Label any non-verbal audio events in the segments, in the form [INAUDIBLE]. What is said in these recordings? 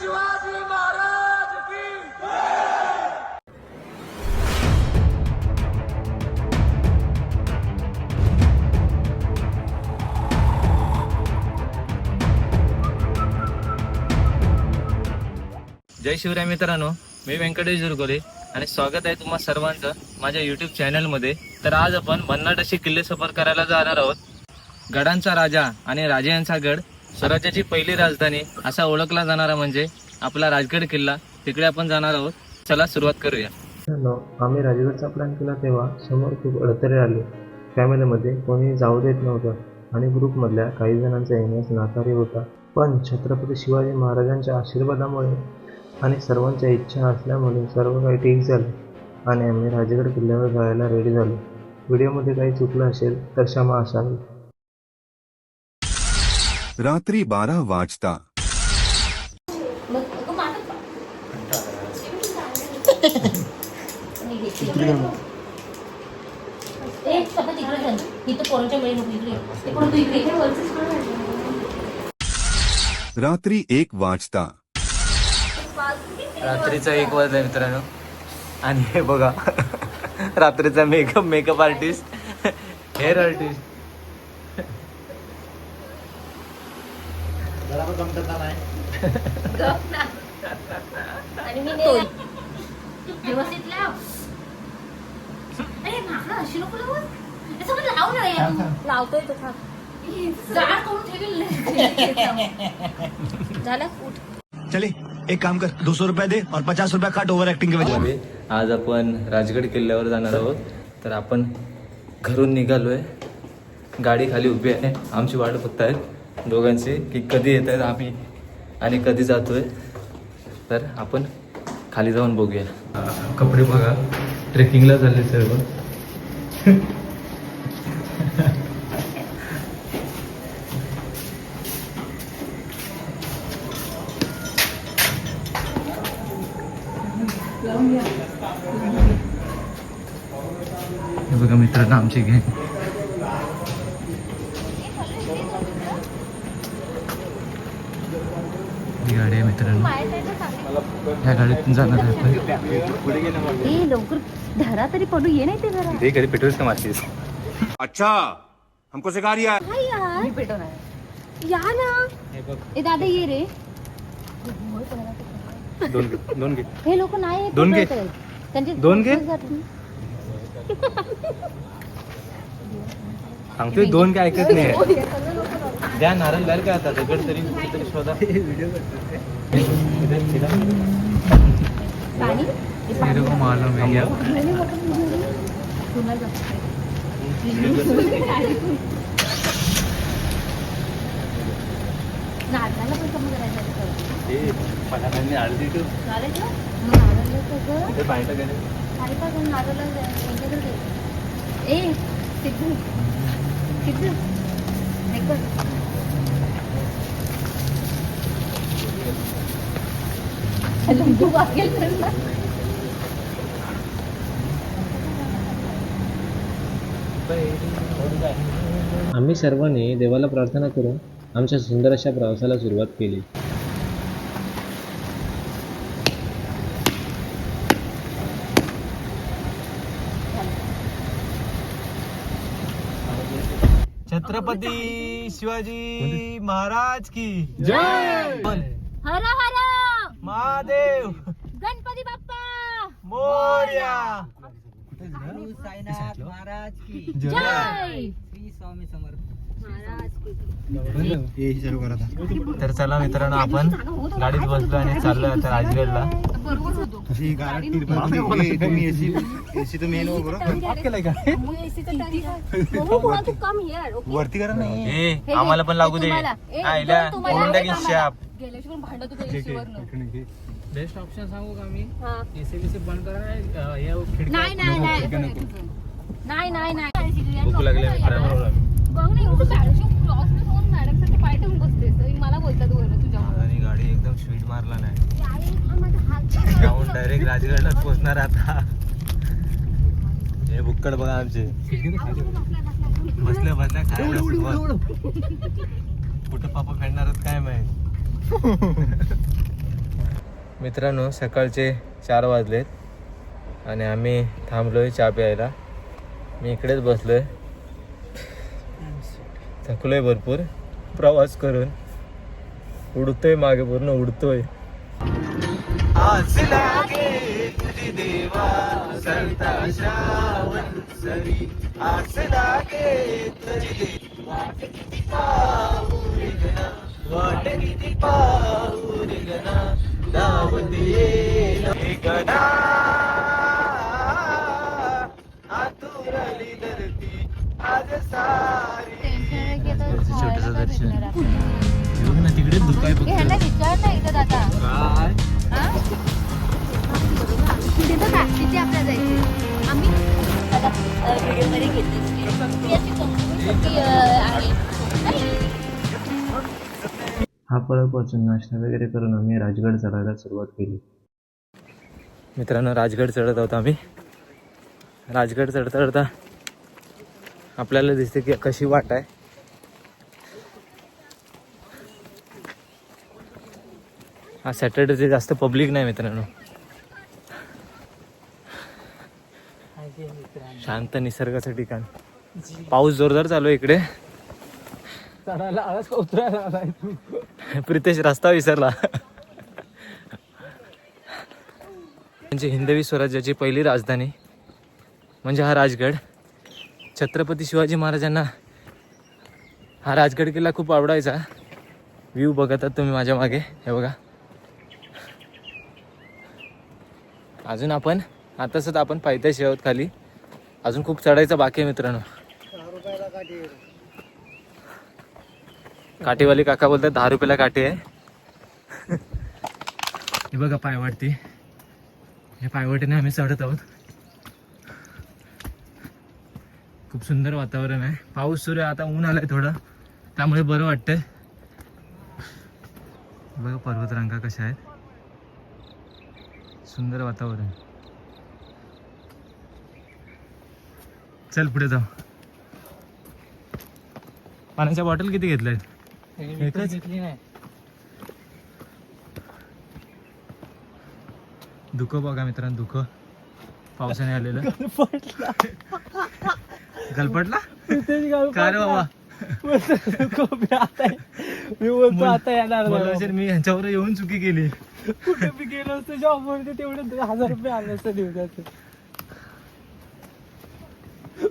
शिवाजी महाराज की जय. शिवराय मित्रांनो मी व्यंकटेश जुरगोले आणि स्वागत आहे तुम्हा सर्वांचं माझ्या युट्यूब चॅनलमध्ये तर आज आपण भन्नाटाशी किल्ले सफर करायला जाणार आहोत. गडांचा राजा आणि राजे यांचा गड स्वराज्याची पहिली राजधानी असा ओळखला जाणारा म्हणजे आपला राजगड किल्ला. तिकडे आपण जाणार आहोत. चला सुरुवात करूया. आम्ही राजगडचा प्लॅन केला तेव्हा समोर खूप अडथळे आले. फॅमिलीमध्ये कोणी जाऊ देत नव्हतं आणि ग्रुपमधल्या काही जणांचा येण्यास नाकारी होता. पण छत्रपती शिवाजी महाराजांच्या आशीर्वादामुळे आणि सर्वांच्या इच्छा असल्यामुळे सर्व काही ठीक झाले आणि आम्ही राजगड किल्ल्यावर जायला रेडी झालो. व्हिडिओमध्ये काही चुकलं असेल तर क्षमा असावी. रात्री बारा वाजता. रात्री एक वाजता. रात्रीचा एक वाजला मित्रांनो. आणि हे बघा [LAUGHS] रात्रीचा makeup makeup artist hair artist आणि मी नाही व्यवस्थित लाव अरे मागं अशी नको लावू. हे सगळं लाव ना यार तू. लावतोय तो थांब. जाड करून ठेवेल [LAUGHS] झालं? उठ. चले एक काम कर. दो सौ रुपया दे और पचास रुपया काट ओवर एक्टिंग के वजह आज आपण राजगड किल्ल्यावर जाणार आहोत. तर आपण घरून निघालोय. गाडी खाली उभी आहे. आमची वाट बघत आहेत दोघांची की कधी येत आहेत आम्ही आणि कधी जातोय. तर आपण खाली जाऊन बघूया. कपडे बघा. ट्रेकिंगला झाले सर्व हे बघा मित्रांनो आमची घे जाणार आहे लवकर धरा तरी पडू ये नाही ते धरा. ते कधी पेट्रोल का मारतीस? अच्छा हमको सिखा रिया है. हाय यार. या ना. ए दादा ये रे. दोन दोन घे. हे लोक नाही येत दोन घे. त्यांचे दोन घे. सांगतोय दोन काय ऐकत नाही. द्या नारळ काय आता? दगड तरी तरी शोधा. पाणी मेरे को मालूम है क्या नारळाला पण कमी करायचं ए पठाणांनी आळदी तू चालेल का मग नारळाला सगळं इथे बायका गेले साडेपाच जण नारळाला यांच्याकडे द्यायचं. ए सिद्धू सिद्धू ऐक बघ. लंबू वागेल तर ना. आम्ही सर्वांनी देवाला प्रार्थना करून आमच्या सुंदर अशा प्रवासाला सुरुवात केली. छत्रपती शिवाजी महाराज की हर हर महादेव. गणपती बाप्पा. मोर्या. जय. महाराज की तर चला मित्रांनो आपण गाडीत बसलो आणि चाललोय आता राजगडला. बरोबर होतो तुम्ही एसी एसी तो मेन हो तू कम हिअर वरती करा. ना. ए आम्हाला पण लागू दे. तुम्हाला. म्हणून टाकीन शाप गेल्याशिवाय भांडत होतो एसीवरनं. बेस्ट ऑप्शन सांगू का मी? हा. एसी बीसी बंद करा अं, हे नाही नाही नाही. नाही नाही नाही. भूक लागली मित्रांनो बघ ना एवढं पॅराशूट क्रॉस न होऊन मॅडमसाठी पाय ठेवून बसतेस मला बोलतात वरनं आणि गाडी एकदम स्पीड मारला नाही. हा जाऊन डायरेक्ट राजगडलाच पोहोचणार आता. हे बुक्कड बघा आमचे. बसल्या बसल्या खायला सुरुवात. कुठं पापा फेडणार काय माहीत? [LAUGHS] मित्रांनो सकाळचे चार वाजलेत आणि आम्ही थांबलोय चहा प्यायला. मी इकडेच बसलोय. थकलोय भरपूर. प्रवास करून. उडतोय मागे पूर्ण उडतोय. छोटंसं दर्शन. बघ ना तिकडे दुकाय ह्यांना विचारलं इथं दादा. काय? तिथं तिथे जायचे. आम्ही आता व्हिडिओमध्ये घेतली कंपनी आहे. फळं पळपासून नाश्ता वगैरे करून आम्ही राजगड चढायला सुरुवात केली. मित्रांनो राजगड चढत आहोत आम्ही. राजगड चढता चढता आपल्याला दिसते की कशी वाट आहे. हा सॅटर्डेचे जास्त पब्लिक नाही मित्रांनो. शांत निसर्गाचं ठिकाण. पाऊस जोरदार चालू आहे इकडे. चढायला आलास का उतरायला आलाय प्रितेश रस्ता विसरला. म्हणजे हिंदवी स्वराज्याची पहिली राजधानी म्हणजे हा राजगड. छत्रपती शिवाजी महाराजांना हा राजगड किल्ला खूप आवडायचा. व्ह्यू बघतात तुम्ही माझ्या मागे. हे बघा. अजून आपण आता सुद्धा आपण पायथ्याशी आहोत खाली. अजून खूप चढायचं बाकी आहे मित्रांनो. काठीवाली काका बोलतात दहा रुपयाला काठी आहे. हे बघा पायवाटती. हे पायवाटीने आम्ही चढत आहोत. खूप सुंदर वातावरण आहे. पाऊस सुरू आहे आता ऊन आलंय थोडं. त्यामुळे बरं वाटतंय. बघा पर्वतरांगा कशा आहेत. सुंदर वातावरण. चल पुढे जाऊ. पाण्याच्या बॉटल किती घेतल्या आहेत एकच? घेतली नाही. दुःख बघा मित्रांनो दुःख. पावसाने आलेलं. गलपटला. काय रे बाबा? मी बोलतो आता येणार बोललो असेल मी ह्यांच्यावर येऊन चुकी केली. कुठे मी गेलो असतो जॉब वरती तेवढे हजार रुपये आले असतं दिवसाचे.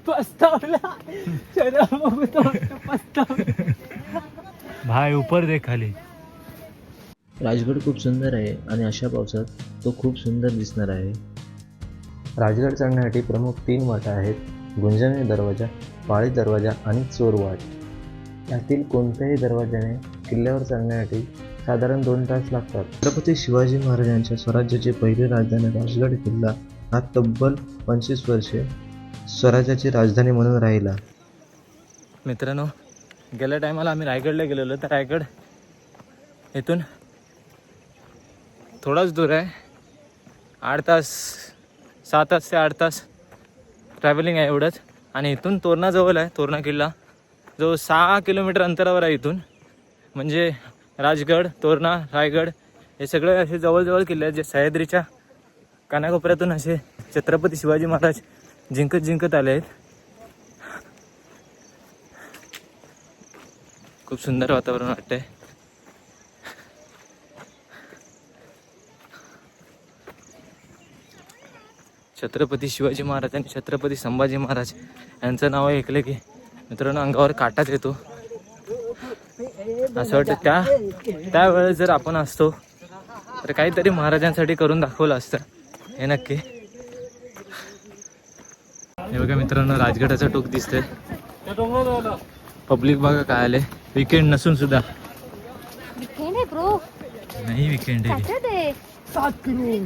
पस्तावला. चला बघू तो पस्तावला. भाई उपर दे खाली. राजगड खूप सुंदर आहे आणि अशा पावसात तो खूप सुंदर दिसणार आहे. राजगड चढण्यासाठी प्रमुख तीन वाटा आहेत गुंजनी दरवाजा पाळी दरवाजा आणि चोरवाट यातील कोणत्याही दरवाजाने किल्ल्यावर चढण्यासाठी साधारण दोन तास लागतात. छत्रपती शिवाजी महाराजांच्या स्वराज्याची पहिली राजधानी राजगड किल्ला हा तब्बल पंचवीस वर्षे स्वराज्याची राजधानी म्हणून राहिला. मित्रांनो गेल्या टायमाला आम्ही रायगडला गेलेलो तर रायगड इथून थोडाच दूर आहे. आठ तास सहा तास ते आठ तास ट्रॅव्हलिंग आहे एवढंच. आणि इथून तोरणा जवळ आहे तोरणा किल्ला. जो सहा किलोमीटर अंतरावर आहे इथून. म्हणजे राजगड तोरणा रायगड हे सगळे असे जवळजवळ किल्ले आहेत जे सह्याद्रीच्या कानाकोपऱ्यातून असे छत्रपती शिवाजी महाराज जिंकत जिंकत आले आहेत. खूप सुंदर वातावरण वाटतंय. छत्रपती शिवाजी महाराज आणि छत्रपती संभाजी महाराज यांचं नाव ऐकलं की मित्रांनो अंगावर काटाच येतो. असं वाटतं त्या त्यावेळेस जर आपण असतो तर काहीतरी महाराजांसाठी करून दाखवलं असतं. हे नक्की. हे बघा मित्रांनो राजगडाचं टोक दिसतंय. पब्लिक बघा काय आले विकेंड नसून सुद्धा. हे नाही ब्रो नाही विकेंड आहे. आहे. सात किलो.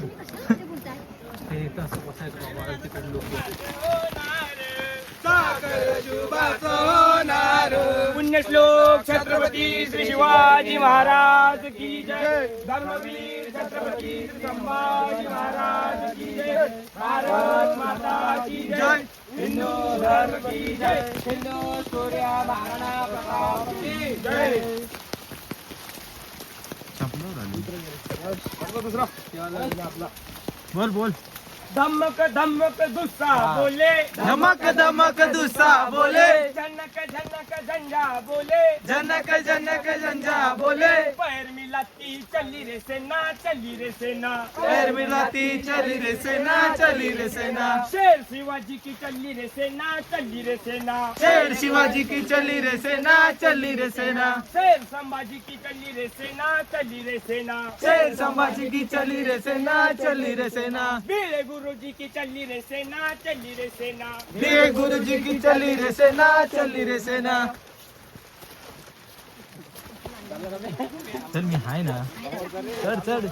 पुण्यश्लोक छत्रपती श्री शिवाजी महाराज की जय. धर्मवीर छत्रपती श्री संभाजी महाराज की जय. भारत माता की जय. हिंदू धर्म की जय हिंदू सूर्य महाराणा प्रताप की जय बोल बोल. धमक धमक दुस्सा बोले धमक धमक दुस्सा बोले जनक जनक झंझा बोले जनक जनक झंझा बोले पैर मिलाती चली रे सेना चली रे सेना पैर मिलाती चली रे सेना चली रे सेना शेर शिवाजी की चली रे सेना चली रे सेना शेर शिवाजी की चली रे सेना चली रे सेना शेर संभाजी की चली रे सेना चली रे सेना शेर संभाजी की चली रे सेना चली रे सेना वीर गुरु जी की चली रे सेना चली रे सेना। गुरु जी की चली रे सेना चली रे सेना। चल मी हाय ना। चढ चढ।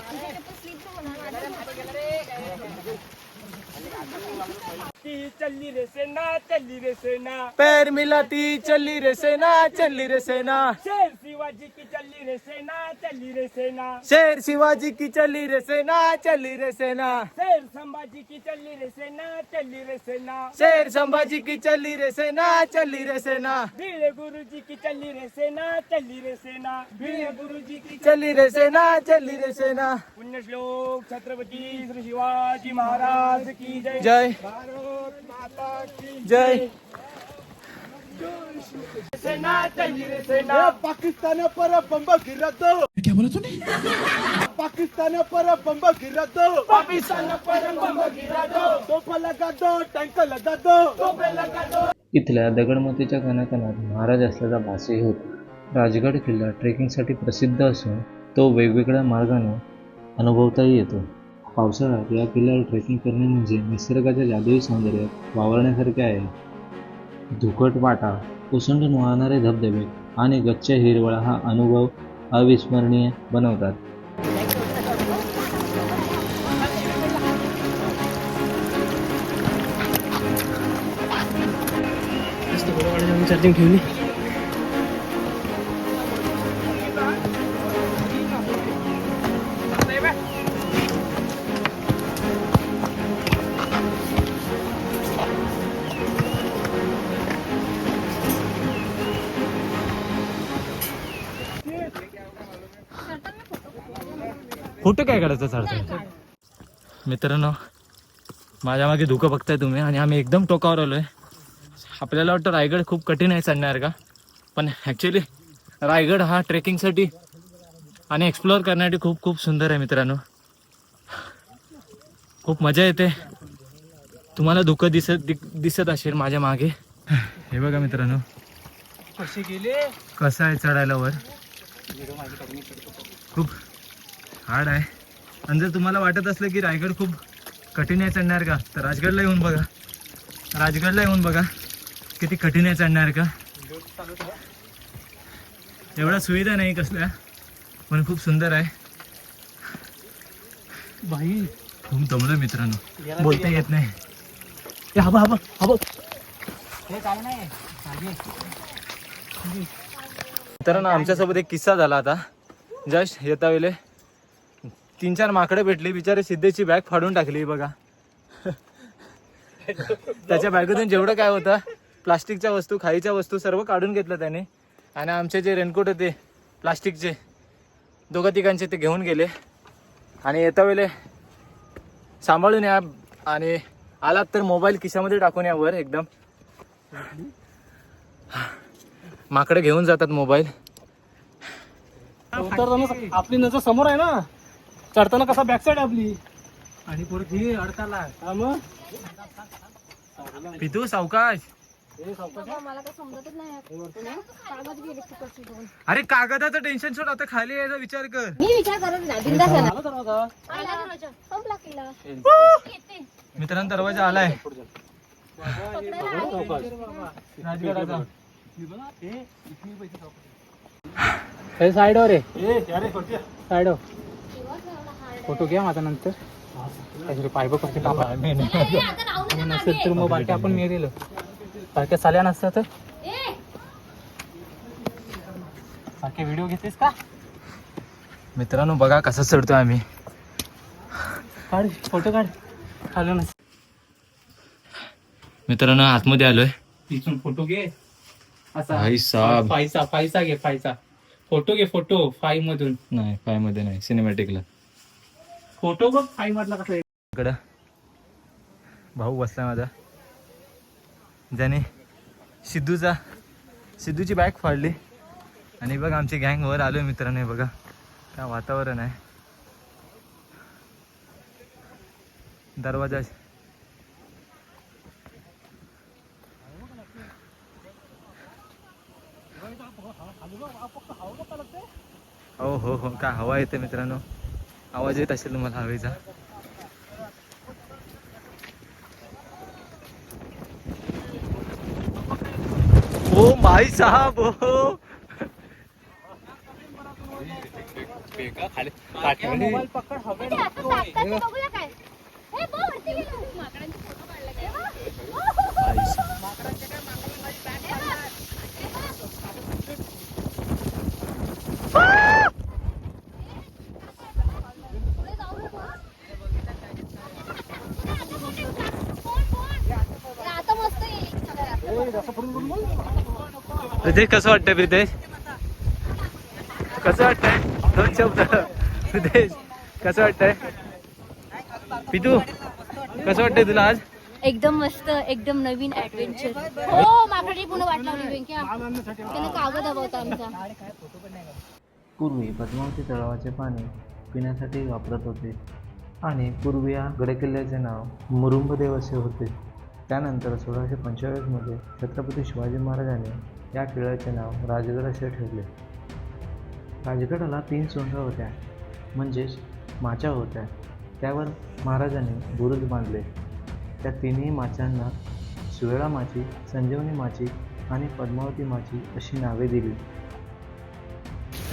चली रे सेना चली रे सेना पैर मिलाती चली रे सेना चली रे सेना शेर शिवाजी की चली रे सेना चली रे सेना शेर शिवाजी की चली रे सेना चली रे सेना शेर संभाजी की चली रे सेना चली रे सेना शेर संभाजी की चली रे सेना चली रे सेना वीर गुरु जी की चली रे सेना चली रे सेना वीर गुरु जी की चली रे सेना चली रे सेना पुण्य श्लोक छत्रपती श्री शिवाजी महाराज की जय जय जय. पाकिस्तान पर बंब गिरा दो क्या बोला तूने? पाकिस्तान पर बंब गिरा दो पाकिस्तान पर गिरा दो तोप लगा दो टैंक लगा दो टोपे लगा दो इथल्या दगडमातीच्या कणाकणात महाराज असल्याचा भासही होतो. राजगड किल्ला ट्रेकिंगसाठी प्रसिद्ध असून तो वेगवेगळ्या मार्गाने अनुभवताही येतो. पावसाळ्यात या किल्ल्यावर ट्रेकिंग करणे म्हणजे निसर्गाच्या जादुई सौंदर्यात वावरण्यासारखे आहे. धुकट वाटा ओसंडून वाहणारे धबधबे आणि गच्च हिरवळा हा अनुभव अविस्मरणीय बनवतात. चार्जिंग ठेवली. फोटो काय काढायचं चढता मित्रांनो माझ्या मागे धुकं बघताय तुम्ही आणि आम्ही एकदम टोकावर आलोय. आपल्याला वाटतं रायगड खूप कठीण आहे चढणार का? पण ॲक्च्युली रायगड हा ट्रेकिंगसाठी आणि एक्सप्लोअर करण्यासाठी खूप खूप सुंदर आहे मित्रांनो. खूप मजा येते. तुम्हाला धुकं दिसत दि- दिसत असेल माझ्या मागे. हे बघा मित्रांनो. कसे गेले? कसं आहे चढायला वर? खूप हार्ड आहे. आणि जर तुम्हाला वाटत असलं की रायगड खूप कठीण आहे चढणार का तर राजगडला येऊन बघा. राजगडला येऊन बघा किती कठीण आहे चढणार का. एवढ्या सुविधा नाही कसल्या पण खूप सुंदर आहे. बाई. खूप दमलं मित्रांनो. बोलता येत नाही. ए, हबा हबा हबा. मित्रांनो आमच्यासोबत एक किस्सा झाला आता. जस्ट येता वेळे तीन चार माकडे भेटली बिचारे सिद्धेची बॅग फाडून टाकली बघा. त्याच्या बॅगेतून जेवढं काय होतं प्लास्टिकच्या वस्तू खाईच्या वस्तू सर्व काढून घेतलं त्याने. आणि आमचे जे रेनकोट होते प्लास्टिकचे दोघं तिघांचे ते घेऊन गेले. आणि येता वेळे सांभाळून या आणि आलात तर मोबाईल खिशामध्ये टाकून या वर एकदम. माकडे घेऊन जातात मोबाईल. उतरताना आपली नजर समोर आहे ना? चढताना कसा बॅक साईड आपली? आणि परत ही अडकाला हा मग? पितू सावकाश. मला काय समजतच नाही कागद गेले तिकडची दोन. अरे कागदाचं टेन्शन सोड आता खाली यायचा विचार कर. मी विचार करत नाही मित्रांनो दरवाजा आलाय. राजगडाचा. साईडवर आहे साईडवर. फोटो घ्या माझा नंतर. काहीतरी पायबं करते ना नसेल तर मग बाकी आपण मेलेलो. बाकी चाल्या नसता तर. ए, बाकी व्हिडिओ घेतेस का? मित्रांनो बघा कसं चढतोय आम्ही. काढ फोटो काढ. आलो नस मित्रांनो आतमध्ये आलोय. इथून फोटो घे. असा. भाई साहब. फायचा फायचा घे फायचा फोटो घे फोटो. फाय मधून नाही पायमध्ये नाही सिनेमॅटिकला फोटो बघ फाईन मधला कसा आहे. इकडं. भाऊ बसला माझा. ज्याने सिद्धूचा सिद्धूची बॅग फाडली. आणि बघ आमची गँग वर आलो मित्रांनो बघा. काय वातावरण आहे. दरवाजा हो हो हो. काय हवा येते मित्रांनो? आवाज येत असेल तुम्हाला हवेचा? ओ भाई साहब हो हे. माकडांचे फोटो काढले काय? पुढे जाऊ नको. कोण, कोण? आता मस्त येईल प्रितेश कसं वाटतंय प्रितेश? कसं वाटतंय? दोन शब्द. प्रितेश कसं वाटतंय? पितू कसं वाटतंय तुला आज? एकदम मस्त एकदम नवीन ऍडव्हेंचर हो माकडाची पुन्हा वाट लावली वेंक्या त्याने कागद हवा होता आमचा. पूर्वी पद्मावती तलावाचे पाणी पिण्यासाठी वापरत होते. आणि पूर्वी या गडकिल्ल्याचे नाव मुरुंबदेव असे होते. त्यानंतर सोळाशे पंचेचाळीसमध्ये छत्रपती शिवाजी महाराजांनी या किल्ल्याचे नाव राजगड असे ठेवले राजगडाला तीन सोंगा होत्या. म्हणजेच माच्या होत्या. त्यावर महाराजांनी बुरुज बांधले. त्या तिन्ही माचांना सुवेळा माची संजीवनी माची आणि पद्मावती माची अशी नावे दिली.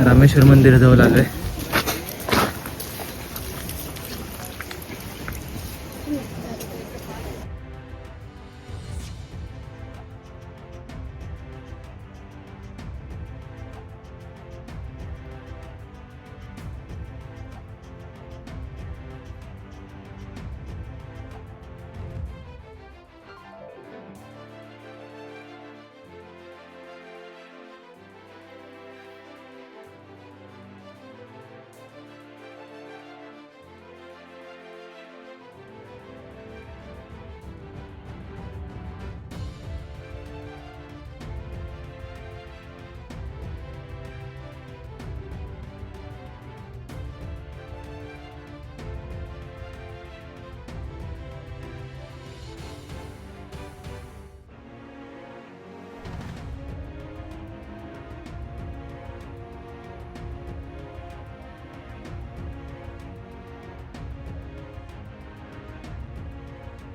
रामेश्वर मंदिराजवळ आलोय.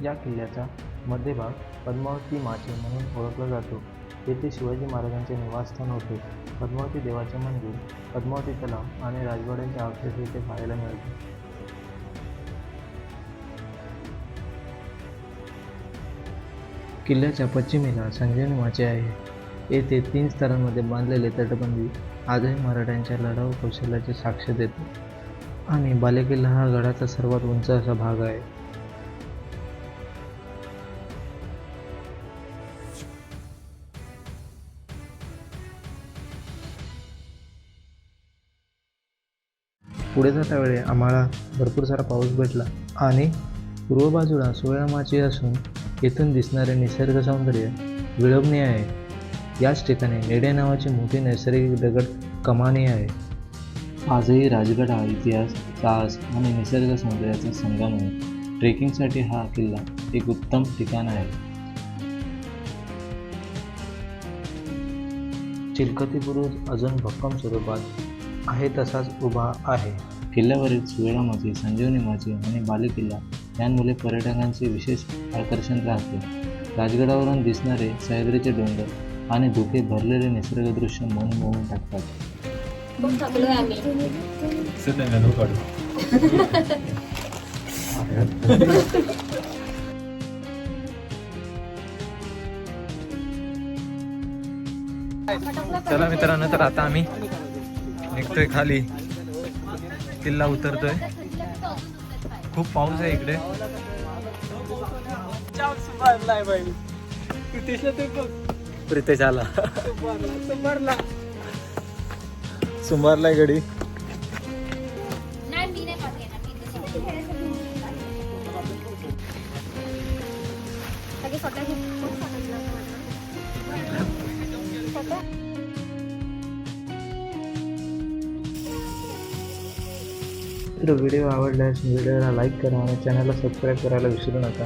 या किल्ल्याचा मध्यभाग पद्मावती माचे म्हणून ओळखला जातो. येथे शिवाजी महाराजांचे निवासस्थान होते. पद्मावती देवाचे मंदिर पद्मावती तलाव आणि राजवाड्यांचे अवशेष येथे पाहायला मिळते. किल्ल्याच्या पश्चिमेला संजीवनी माचे आहे. येथे तीन स्तरांमध्ये बांधलेले तटबंदी आजही मराठ्यांच्या लढाऊ कौशल्याचे साक्ष देते. आणि बालेकिल्ला हा गडाचा सर्वात उंच असा भाग आहे. पुढे जाता वेळी आम्हाला भरपूर सारा पाऊस भेटला. आणि पूर्व बाजूला सोयामाची असून येथून दिसणारे निसर्ग सौंदर्य विलोभनीय आहे. याच ठिकाणी नेडे नावाची मोठी नैसर्गिक दगड कमानी आहे. आजही राजगड हा इतिहास साहस आणि निसर्ग सौंदर्याचा संगम आहे. ट्रेकिंगसाठी हा किल्ला एक उत्तम ठिकाण आहे. चिलकती बुरुज अजून भक्कम स्वरूपात आहे तसाच उभा आहे. किल्ल्यावरील सुवेळा माची संजीवनी माची आणि बालेकिल्ला यांमुळे पर्यटकांचे विशेष आकर्षण राहते. राजगडावरून दिसणारे सह्याद्रीचे डोंगर आणि धुके भरलेले निसर्ग दृश्य मन मोहून टाकतात. चला मित्रांनो तर आता आम्ही निघतोय खाली. किल्ला उतरतोय. खूप पाऊस आहे इकडे. प्रितेश आला. सुमारला. सुमारलाय गडी मित्र व्हिडिओ आवडल्यास व्हिडिओला लाईक करा आणि चॅनलला सबस्क्राईब करायला विसरू नका.